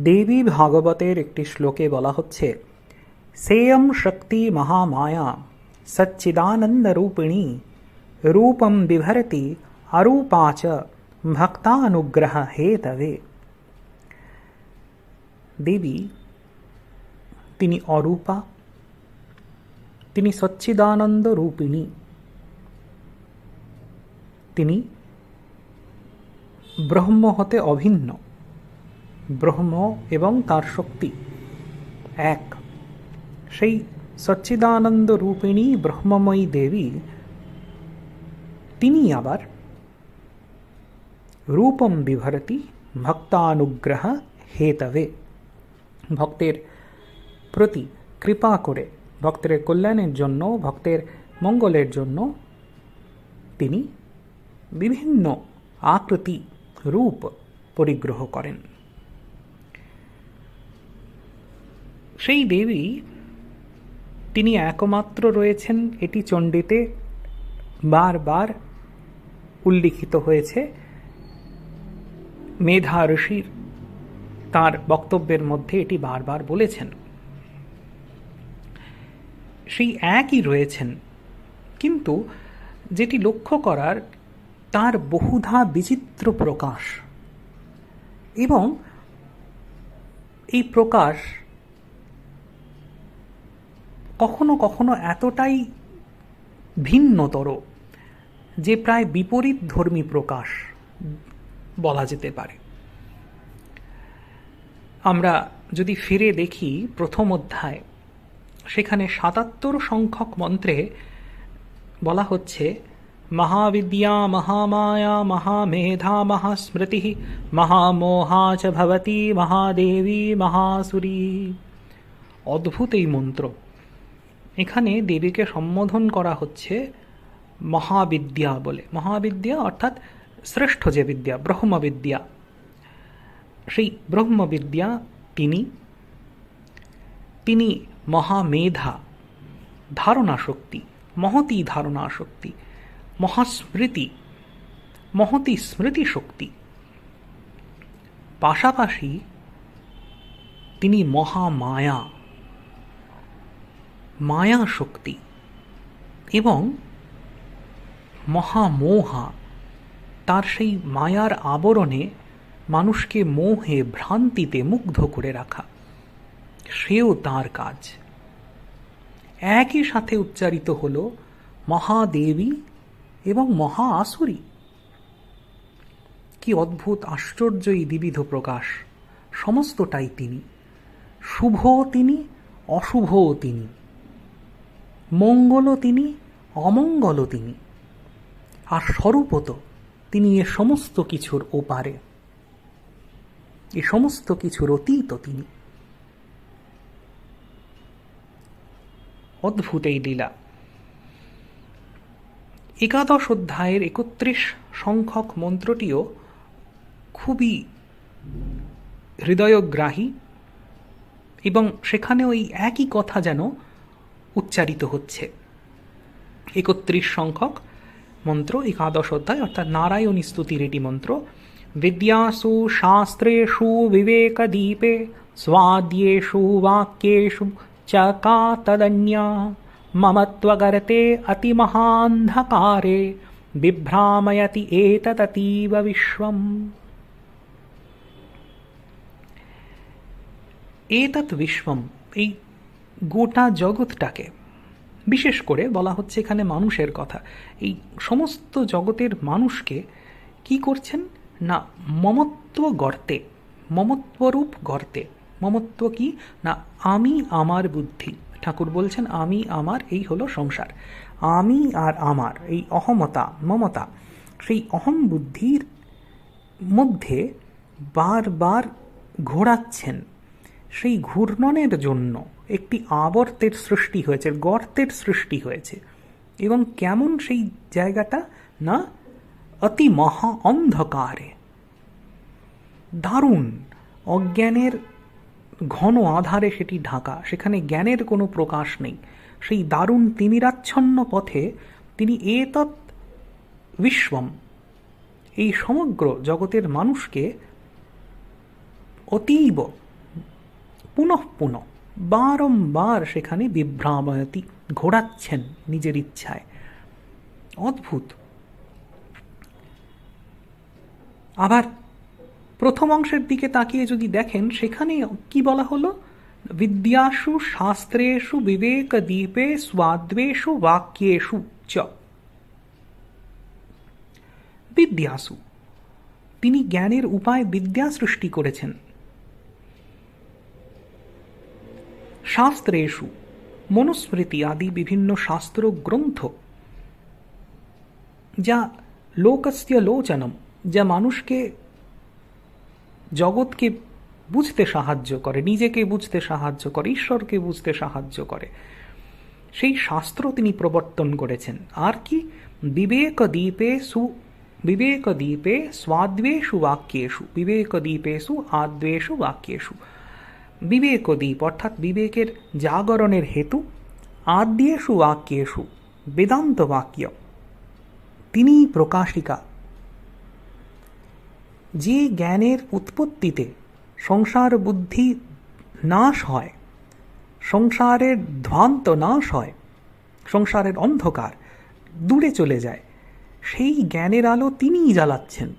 দেবী ভাগবতের একটি শ্লোকে বলা হচ্ছে সেয়ম শক্তি মহামায়া, সচ্চিদানন্দরূপিণী, রূপম বিভরতি, অরূপা চ ভক্তানুগ্রহ হেতবে। দেবী, তিনি অরূপা, তিনি সচ্চিদানন্দ রূপিণী তিনি ব্রহ্ম হতে অভিন্ন। ব্রহ্ম এবং তার শক্তি। এক। সেই সচ্চিদানন্দ রূপিণী ব্রহ্মময়ী দেবী, তিনি আবার রূপম বিভরতি ভক্তানুগ্রহ হেতবে। ভক্তের প্রতি কৃপা করে, ভক্তের কল্যাণের জন্য, ভক্তের মঙ্গলের জন্য তিনি বিভিন্ন আকৃতি রূপ পরিগ্রহ করেন। সেই দেবী তিনি একমাত্র রয়েছেন, এটি চণ্ডীতে বারবার উল্লিখিত হয়েছে। মেধা ঋষির তার বক্তব্যের মধ্যে এটি বারবার বলেছেন। সেই একই রয়েছেন, কিন্তু যেটি লক্ষ্য করার তার বহুধা বিচিত্র প্রকাশ। এবং এই প্রকাশ কখনো কখনো এতটাই ভিন্নতর যে প্রায় বিপরীত ধর্মী প্রকাশ বলা যেতে পারে। আমরা যদি ফিরে দেখি প্রথম অধ্যায়, সেখানে সাতাত্তর সংখ্যক মন্ত্রে বলা হচ্ছে, মহাবিদ্যা, মহামায়া, মহামেধা, মহাস্মৃতি, মহামোহা চ ভবতি, মহাদেবী, মহাসুরী। অদ্ভুত এই মন্ত্র। এখানে দেবীকে সম্বোধন করা হচ্ছে মহাবিদ্যা বলে। মহাবিদ্যা অর্থাৎ শ্রেষ্ঠ যে বিদ্যা, ব্রহ্মবিদ্যা। সেই ব্রহ্মবিদ্যা তিনি তিনি মহামেধা ধারণা শক্তি মহতি ধারণা শক্তি মহাস্মৃতি, মহতি স্মৃতি শক্তি পাশাপাশি তিনি মহামায়া মায়া শক্তি এবং মহামোহা, তার সেই মায়ার আবরণে মানুষকে মোহে ভ্রান্তিতে মুগ্ধ করে রাখা। সেও তার কাজ। একই সাথে উচ্চারিত হল মহাদেবী এবং মহা আসুরী কি অদ্ভুত আশ্চর্য এই দ্বিবিধ প্রকাশ। সমস্তটাই তিনি। শুভ তিনি, অশুভও তিনি। মঙ্গলও তিনি, অমঙ্গলও তিনি। আর স্বরূপত তিনি এ সমস্ত কিছুর ওপারে। এ সমস্ত কিছুর অতীত তিনি। অদ্ভুত এই লীলা। একাদশ অধ্যায়ের একত্রিশ সংখ্যক মন্ত্রটিও খুবই হৃদয়গ্রাহী এবং সেখানে ওই একই কথা যেন উচ্চারিত হচ্ছে। একত্রিশ সংখ্যক মন্ত্র, একাদশ অধ্যায়, অর্থাৎ নারায়ণ স্তুতির এটি মন্ত্র। বিদ্যাসু শাস্ত্রেষু বিবেক দ্বীপে স্বাদ্যেষু বাক্যেশু চকা তদন্যা মমত্বগরতে অতিমহান্ধকারে, বিভ্রাময়তি এতদতীব বিশ্বম। এতৎ বিশ্বম, এই গোটা জগৎটাকে। বিশেষ করে বলা হচ্ছে এখানে মানুষের কথা। এই সমস্ত জগতের মানুষকে কি করছেন? না, মমত্ব গর্তে মমত্বরূপ গর্তে মমত্ব কি? না, আমি আমার বুদ্ধি। ঠাকুর বলছেন, আমি আমার, এই হলো সংসার। আমি আর আমার, এই অহমতা, মমতা, সেই অহম বুদ্ধির মধ্যে বারবার ঘোরাচ্ছেন। সেই ঘূর্ণনের জন্য। একটি আবর্তের সৃষ্টি হয়েছে, গর্তের সৃষ্টি হয়েছে। এবং কেমন সেই জায়গাটা? না, অতি মহা অন্ধকারে। দারুণ! অজ্ঞানের ঘন আধারে সেটি ঢাকা। সেখানে জ্ঞানের কোনো প্রকাশ নেই। সেই দারুণ তিমিরাচ্ছন্ন পথে তিনি এতৎ বিশ্বম। এই সমগ্র জগতের মানুষকে অতীব পুনঃ পুনঃ বারংবার সেখানে বিভ্রাময়তি ঘোরাচ্ছেন নিজের ইচ্ছায়। অদ্ভুত। আবার প্রথম অংশের দিকে তাকিয়ে যদি দেখেন, সেখানে কি বলা হলো? বিদ্যাসু শাস্ত্রেষু বিবেক দ্বীপে স্বাদ্বেষু বাক্যেষু চ। বিদ্যাসু। তিনি জ্ঞানের উপায় বিদ্যা সৃষ্টি করেছেন। শাস্ত্রেষু, মনুস্মৃতি আদি বিভিন্ন শাস্ত্র গ্রন্থ যা লোকস্য লোচনম, যা মানুষকে জগৎকে বুঝতে সাহায্য করে, নিজেকে বুঝতে সাহায্য করে, ঈশ্বরকে বুঝতে সাহায্য করে। সেই শাস্ত্র তিনি প্রবর্তন করেছেন। আর কি? বিবেক দ্বীপে সু বিবেক দ্বীপে স্বাদ্বেষু বাক্যেষু বিবেক দ্বীপেষু আদ্বেষু বাক্যেষু। বিবেক দ্বীপ অর্থাৎ বিবেকের জাগরণের হেতু, আদ্যেষু বাক্যেষু, বেদান্ত বাক্য। তিনিই প্রকাশিকা। যে জ্ঞানের উৎপত্তিতে সংসার বুদ্ধি নাশ হয়, সংসারের ধ্বান্ত নাশ হয়, সংসারের অন্ধকার দূরে চলে যায়, সেই জ্ঞানের আলো তিনিই জ্বালাচ্ছেন।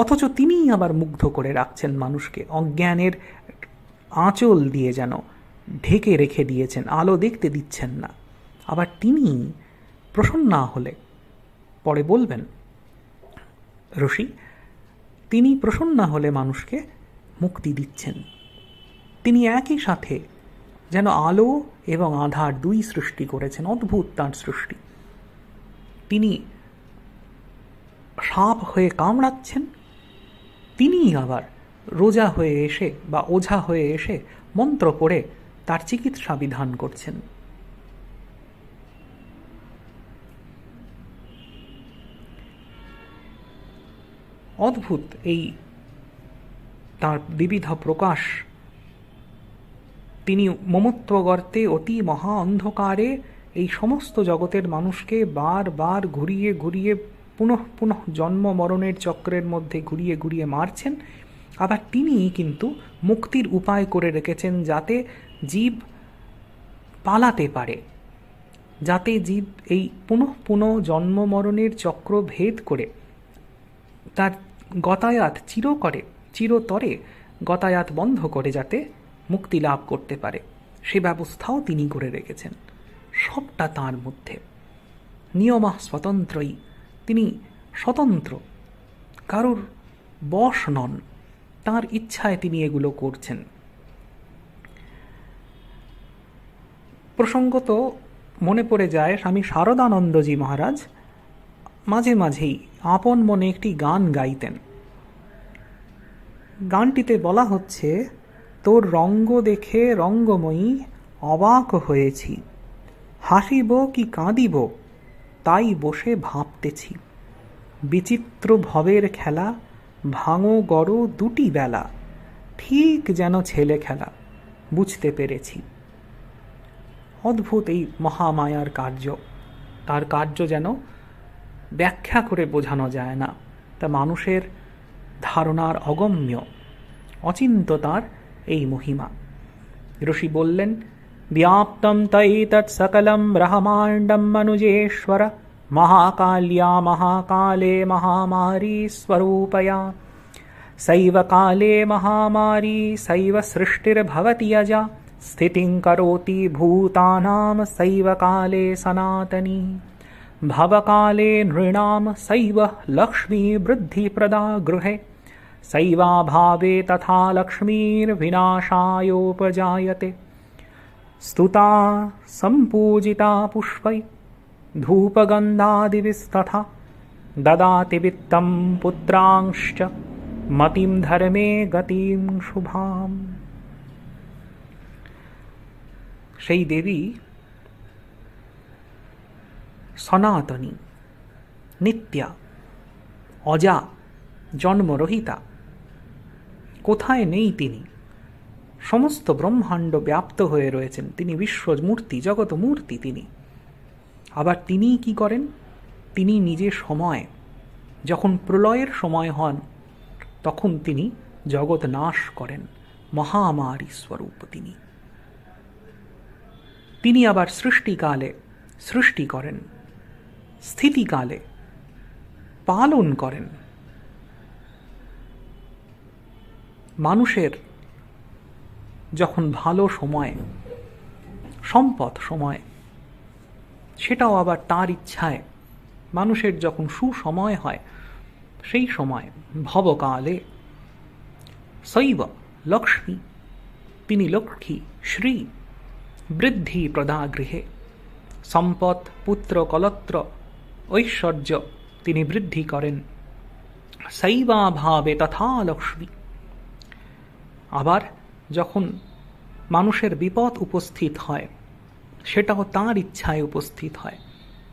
অথচ তিনিই আবার মুগ্ধ করে রাখছেন মানুষকে, অজ্ঞানের আঁচল দিয়ে যেন ঢেকে রেখে দিয়েছেন, আলো দেখতে দিচ্ছেন না। আবার তিনি প্রসন্ন না হলে পরে বলবেন, ঋষি, তিনি প্রসন্ন হলে মানুষকে মুক্তি দিচ্ছেন। তিনি একই সাথে যেন আলো এবং আধার দুই সৃষ্টি করেছেন, অদ্ভুত তাঁর সৃষ্টি। তিনি সাপ হয়ে কামড়াচ্ছেন তিনিই আবার রোজা হয়ে এসে বা ওঝা হয়ে এসে মন্ত্র পড়ে তার চিকিৎসা বিধান করছেন। অদ্ভুত এই তার বিবিধ প্রকাশ। তিনি মমত্ব গর্তে অতি মহা অন্ধকারে এই সমস্ত জগতের মানুষকে বারবার ঘুরিয়ে ঘুরিয়ে পুনঃ পুনঃ জন্ম মরণের চক্রের মধ্যে ঘুরিয়ে ঘুরিয়ে মারছেন। আবার তিনি কিন্তু মুক্তির উপায় করে রেখেছেন যাতে জীব পালাতে পারে। যাতে জীব এই পুনঃ পুনঃ জন্ম মরণের চক্র ভেদ করে তার গতায়াত চির করে, চিরতরে গতায়াত বন্ধ করে যাতে মুক্তি লাভ করতে পারে। সে ব্যবস্থাও তিনি করে রেখেছেন। সবটা তার মধ্যে। নিয়মা স্বতন্ত্রই তিনি স্বতন্ত্র, কারোর বশ নন, তার ইচ্ছায় তিনি এগুলো করছেন। প্রসঙ্গত মনে পড়ে যায়, স্বামী শারদানন্দজি মহারাজ মাঝে মাঝেই আপন মনে একটি গান গাইতেন। গানটিতে বলা হচ্ছে, তোর রঙ্গ দেখে রঙ্গময়ী অবাক হয়েছি। হাসিব কি কাঁদিব? তাই বসে ভাবতেছি বিচিত্র ভবের খেলা ভাঙো গড় দুটি বেলা ঠিক যেন ছেলে খেলা বুঝতে পেরেছি অদ্ভুত এই মহামায়ার কার্য তার কার্য যেন ব্যাখ্যা করে বোঝানো যায় না তা মানুষের ধারণার অগম্য অচিন্ত তার এই মহিমা ঋষি বললেন व्याप्तं तैतत्सकलं ब्रह्माण्डं मनुजेश्वर महाकाल्या महाकाले महामारी स्वरूपया। सैव काले महामारी सैव सृष्टिर्भवति यजा। स्थितिं करोति भूतानां सैव काले सनातनी। भवकाले नृणां सैव लक्ष्मीवृद्धिप्रदा गृहे। सैवाभावे तथा लक्ष्मीर्विनाशायोपजायते। स्तुता सम्पूजिता पुष्पै। धूपगन्धादिभिस्तथा ददाति वित्तं पुत्रांश्च मतिं धर्मे গতিম শুভাম সেই দেবী সনাতনী নিত্যা অজা জন্মরহিতা কোথায় নেই তিনি সমস্ত ব্রহ্মাণ্ড ব্যাপ্ত হয়ে রয়েছেন তিনি বিশ্ব মূর্তি জগৎ মূর্তি তিনি আবার তিনিই কি করেন? তিনি নিজে সময়, যখন প্রলয়ের সময় হন, তখন তিনি জগৎ নাশ করেন, মহামারী স্বরূপ তিনি। তিনি আবার সৃষ্টিকালে সৃষ্টি করেন, স্থিতিকালে পালন করেন। মানুষের যখন ভালো সময়, সম্পদ সময় সেটাও আবার তার ইচ্ছায়। মানুষের যখন সুসময় হয়, সেই সময় ভবকালে শৈব, লক্ষ্মী, তিনি লক্ষ্মী, শ্রী, বৃদ্ধি প্রদা গৃহে সম্পদ পুত্র, কলত্র, ঐশ্বর্য তিনি বৃদ্ধি করেন। শৈবাভাবে তথা লক্ষ্মী। আবার যখন মানুষের বিপদ উপস্থিত হয় সেটাও তার ইচ্ছায় উপস্থিত হয়।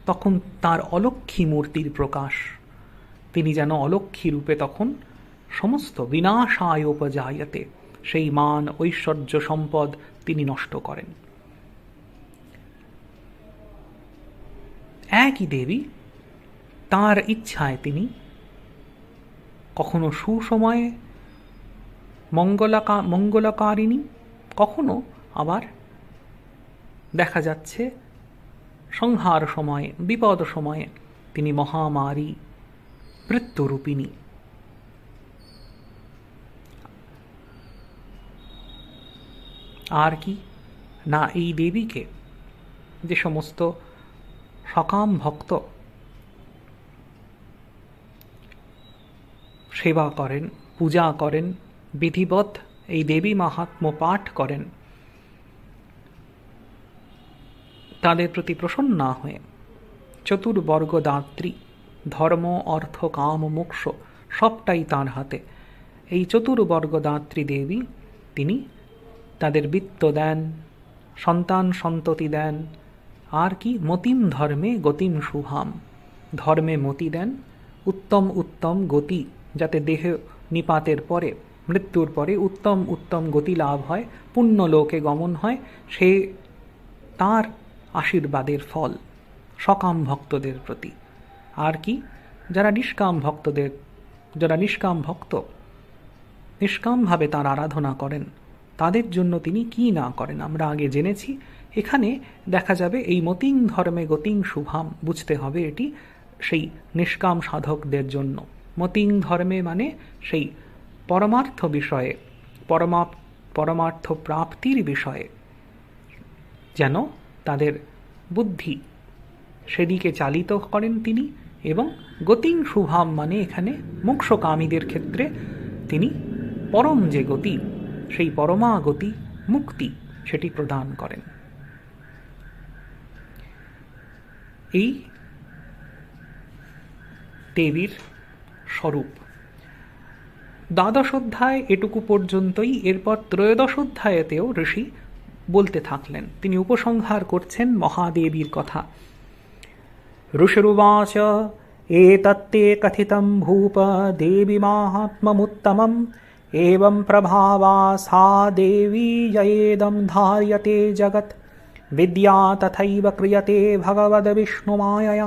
তখন তার অলক্ষী মূর্তির প্রকাশ। তিনি যেন অলক্ষী রূপে তখন সমস্ত বিনাশায় উপজায়তে সেই মান ঐশ্বর্য সম্পদ তিনি নষ্ট করেন। একই দেবী তার ইচ্ছায় তিনি কখনো সুসময়ে মঙ্গলাকা, মঙ্গলকারিণী, কখনো আবার দেখা যাচ্ছে, সংহার সময়ে, বিপদ সময়ে তিনি মহামারী মৃত্যুরূপিণী। আর কি? না, এই দেবীকে যে সমস্ত সকাম ভক্ত সেবা করেন, পূজা করেন, বিধিবৎ এই দেবী মাহাত্ম পাঠ করেন তাদের প্রতি প্রসন্ন হয়ে। চতুর্বর্গ দাত্রী ধর্ম, অর্থ, কাম, মোক্ষ, সবটাই তার হাতে। এই চতুর্বর্গ দাত্রী দেবী, তিনি তাদের বৃত্ত দেন, সন্তান সন্ততি দেন, আর কি মতিম ধর্মে গতিম শুভাম ধর্মে মতি দেন, উত্তম উত্তম গতি, যাতে দেহ নিপাতের পরে, মৃত্যুর পরে উত্তম উত্তম গতি লাভ হয় পুণ্য লোকে গমন হয়, সে তার আশীর্বাদের ফল, সকাম ভক্তদের প্রতি। আর কি? যারা নিষ্কাম ভক্তদের, যারা নিষ্কাম ভক্ত, নিষ্কামভাবে তার আরাধনা করেন, তাদের জন্য তিনি কি না করেন? আমরা আগে জেনেছি। এখানে দেখা যাবে এই মতিং ধর্মে গতিং শুভাম, বুঝতে হবে এটি সেই নিষ্কাম সাধকদের জন্য। মতিং ধর্মে মানে সেই পরমার্থ বিষয়ে, পরমা, পরমার্থ প্রাপ্তির বিষয়ে। যেন তাদের বুদ্ধি। সেদিকে চালিত করেন তিনি এবং গতিং শুভাম মানে এখানে মোক্ষকামীদের ক্ষেত্রে তিনি পরম যে গতি, সেই পরমা গতি মুক্তি সেটি প্রদান করেন। এই দেবীর স্বরূপ। দ্বাদশ অধ্যায় এটুকু পর্যন্তই। এরপর ত্রয়োদশ অধ্যায়েতেও ঋষি বলতে থাকলেন তিনি উপসংহার করছেন মহাদেবীর কথা ऋषिरुवाच एतत्ते कथितं भूप देवि माहात्म्यमुत्तमम् एवं प्रभावा सा देवी ययेदं धार्यते जगत् विद्या तथैव क्रियते भगवद्विष्णुमायया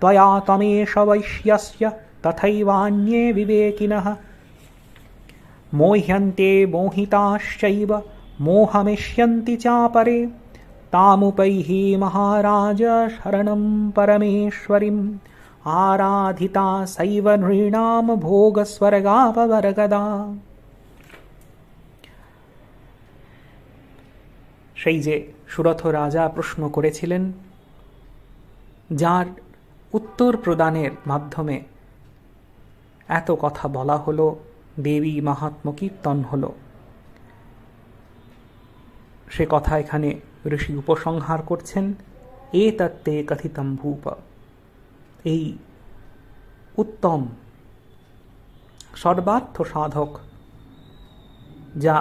त्वया त्वमेष वैश्यस्य तथैवान्ये विवेकिनः मोह्यन्ते मोहिताश्चैव मोहमिष्यन्ति चापरे तामुपैहि महाराज शरणं परमेश्वरीम् आराधिता सैव नृणां भोगस्वर्गापवर्गदा সেই যে সুরথ রাজা প্রশ্ন করেছিলেন যার উত্তর প্রদানের মাধ্যমে এত কথা বলা হলো দেবী মাহাত্ম কীর্তন হলো সে কথা এখানে ঋষি উপসংহার করছেন। এ তত্ত্বে কথিতম ভূপ। এই উত্তম সর্বার্থ সাধক, যা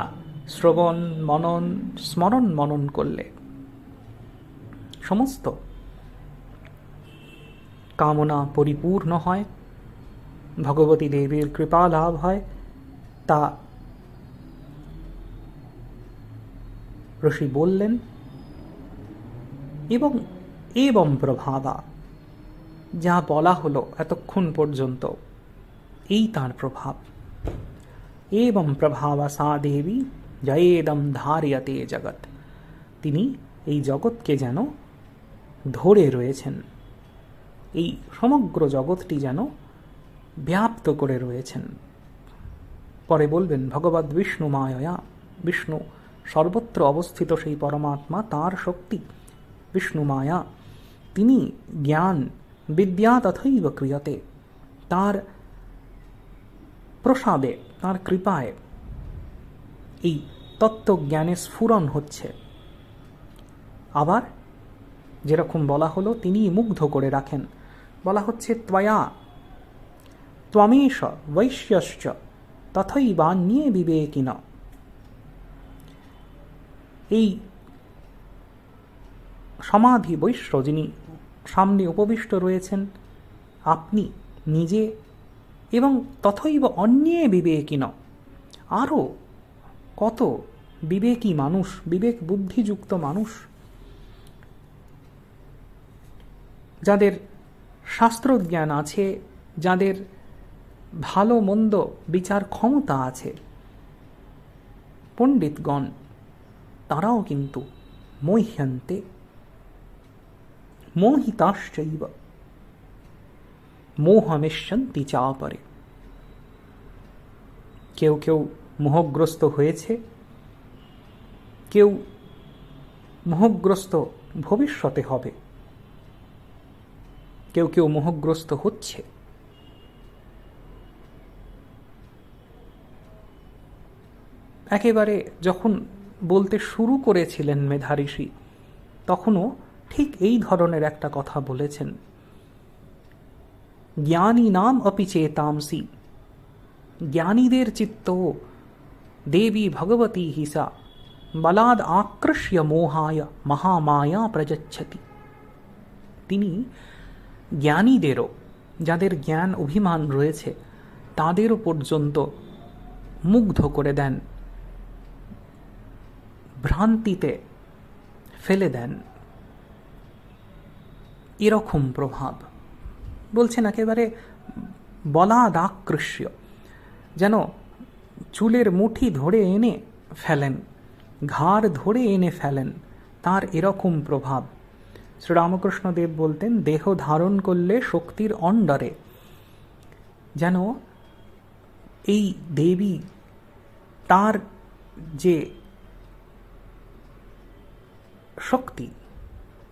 শ্রবণ, মনন, স্মরণ, মনন করলে। সমস্ত কামনা পরিপূর্ণ হয়। ভগবতী দেবীর কৃপা লাভ হয়। তা ঋষি বললেন, এবং এবং প্রভাবা, যা বলা হলো এতক্ষণ পর্যন্ত, এই তার প্রভাব। এবং প্রভাবা সা দেবী জয়েদম ধারিয়তে জগৎ। তিনি এই জগৎকে যেন ধরে রয়েছেন। এই সমগ্র জগৎটি যেন ব্যাপ্ত করে রয়েছেন। পরে বলবেন ভগবত বিষ্ণু মায়া বিষ্ণু সর্বত্র অবস্থিত সেই পরমাত্মা, তার শক্তি, বিষ্ণু মায়া। তিনি জ্ঞান, বিদ্যা তথৈব ক্রিয়তে। তার প্রসাদে, তার কৃপায় এই তত্ত্বজ্ঞানে স্ফুরণ হচ্ছে। আবার যেরকম বলা হলো, তিনি মুগ্ধ করে রাখেন। বলা হচ্ছে, ত্বয়া, ত্বমেশ, বৈশ্যশ্চ, তথৈবান্যে বিবেকিন। এই সমাধি বৈশ্য যিনি সামনে উপবিষ্ট রয়েছেন, আপনি নিজে এবং তথৈব অন্যে বিবেকিন আরও কত বিবেকী মানুষ, বিবেক বুদ্ধিযুক্ত মানুষ যাদের শাস্ত্রজ্ঞান আছে, যাদের ভালো মন্দ বিচার ক্ষমতা আছে, পণ্ডিতগণ তারাও কিন্তু মহ্যন্তে, মোহিতাশ্চৈব মোহমেশ্যন্তি চাপরে কেউ কেউ মোহগ্রস্ত হয়েছে, কেউ মোহগ্রস্ত ভবিষ্যতে হবে, কেউ কেউ মোহগ্রস্ত হচ্ছে। একেবারে যখন বলতে শুরু করেছিলেন মেধাঋষি তখনও ঠিক এই ধরনের একটা কথা বলেছেন। জ্ঞানী নাম অপি চেতামসি। জ্ঞানীদের চিত্ত দেবী ভগবতী হিসা। বলাদ আকৃষ্য মোহায় মহামায়া প্রযচ্ছতি তিনি জ্ঞানীদেরও, যাদের জ্ঞান অভিমান রয়েছে, তাদেরও পর্যন্ত মুগ্ধ করে দেন। ভ্রান্তিতে ফেলে দেন। এরকম প্রভাব। বলছেন একেবারে বলাদাকৃষ্য, যেন চুলের মুঠি ধরে এনে ফেলেন, ঘাড় ধরে এনে ফেলেন তার এরকম প্রভাব। শ্রীরামকৃষ্ণদেব বলতেন, দেহ ধারণ করলে শক্তির অন্ডরে যেন এই দেবী তার যে শক্তি।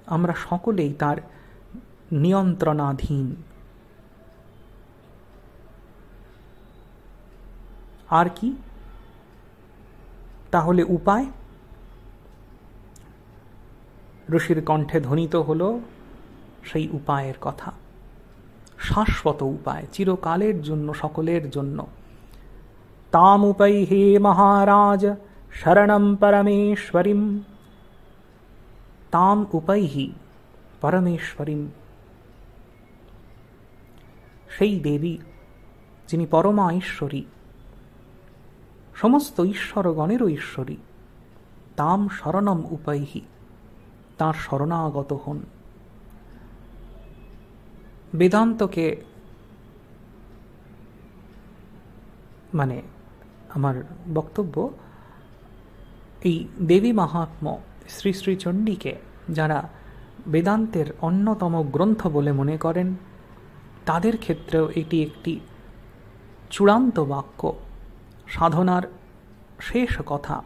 আমরা সকলেই তার নিয়ন্ত্রণাধীন। আর কি? তাহলে উপায়? ঋষির কণ্ঠে ধ্বনিত হল সেই উপায়ের কথা। শাশ্বত উপায়, চিরকালের জন্য, সকলের জন্য। তাম উপায় হে মহারাজ, শরণম পরমেশ্বরীম। তাম উপৈহি পরমেশ্বরীম সেই দেবী, যিনি পরমা ঈশ্বরী, সমস্ত ঈশ্বরগণেরও ঈশ্বরী, তাম শরণম উপাইহি তাঁর শরণাগত হন। বেদান্তকে মানে আমার বক্তব্য, এই দেবী মাহাত্ম শ্রী শ্রী চণ্ডীকে যারা বেদান্তের অন্যতম গ্রন্থ বলে মনে করেন, তাদের ক্ষেত্রেও এটি একটি চূড়ান্ত বাক্য, সাধনার শেষ কথা।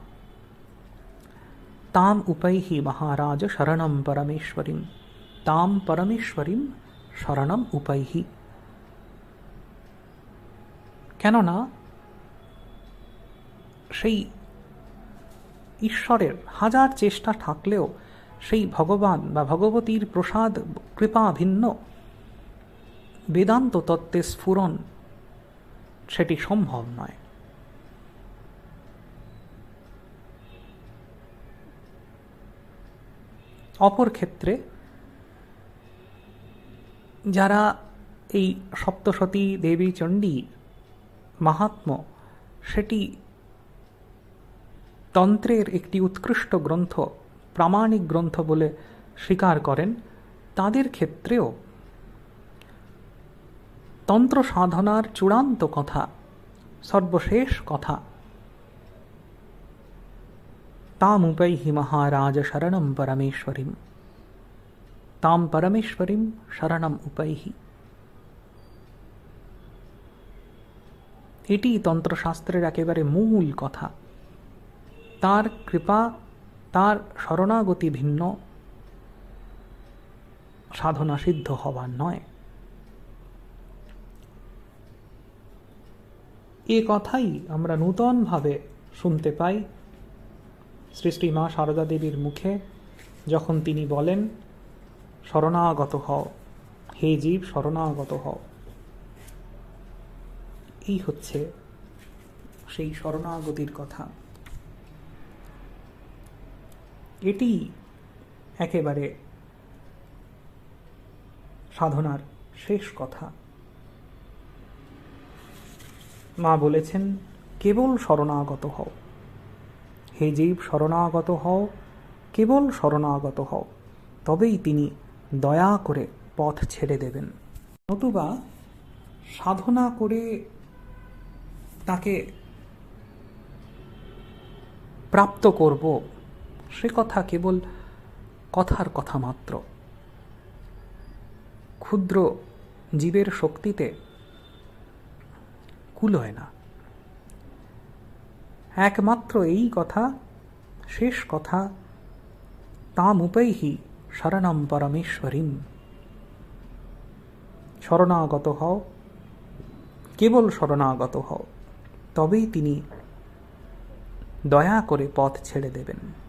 তাম উপৈহি মহারাজ শরণম পরমেশ্বরীম, তাম পরমেশ্বরীম শরণম উপৈহি। কেননা, সেই ঈশ্বরের হাজার চেষ্টা থাকলেও সেই ভগবান বা ভগবতীর প্রসাদ কৃপা ভিন্ন বেদান্ত তত্ত্বে স্ফুরণ সেটি সম্ভব নয়। অপর ক্ষেত্রে যারা এই সপ্তশতী দেবী চণ্ডী, মাহাত্ম, সেটি তন্ত্রের একটি উৎকৃষ্ট গ্রন্থ, প্রামাণিক গ্রন্থ বলে স্বীকার করেন, তাদের ক্ষেত্রেও তন্ত্র সাধনার চূড়ান্ত কথা, সর্বশেষ কথা। তামুপৈহি মহারাজ শরণম পরমেশ্বরীম। তাম পরমেশ্বরীম শরণম উপৈহি। এটি তন্ত্রশাস্ত্রের একেবারে মূল কথা। তার কৃপা, তার শরণাগতি ভিন্ন। সাধনা সিদ্ধ হওয়ার নয়। এ কথাই আমরা নূতনভাবে শুনতে পাই। শ্রী মা সারদা দেবীর মুখে যখন তিনি বলেন, শরণাগত হও, হে জীব, শরণাগত হও। এই হচ্ছে সেই শরণাগতির কথা। এটি একেবারে সাধনার শেষ কথা। মা বলেছেন, কেবল শরণাগত হও। হে জীব, শরণাগত হও, কেবল শরণাগত হও। তবেই তিনি দয়া করে পথ ছেড়ে দেবেন। নতুবা সাধনা করে তাকে প্রাপ্ত করব সে কথা কেবল কথার কথা মাত্র। ক্ষুদ্র জীবের শক্তিতে কুলোয় না। একমাত্র এই কথা, শেষ কথা তামুপৈহি শরণম পরমেশ্বরীম। শরণাগত হও, কেবল শরণাগত হও, তবেই তিনি দয়া করে পথ ছেড়ে দেবেন।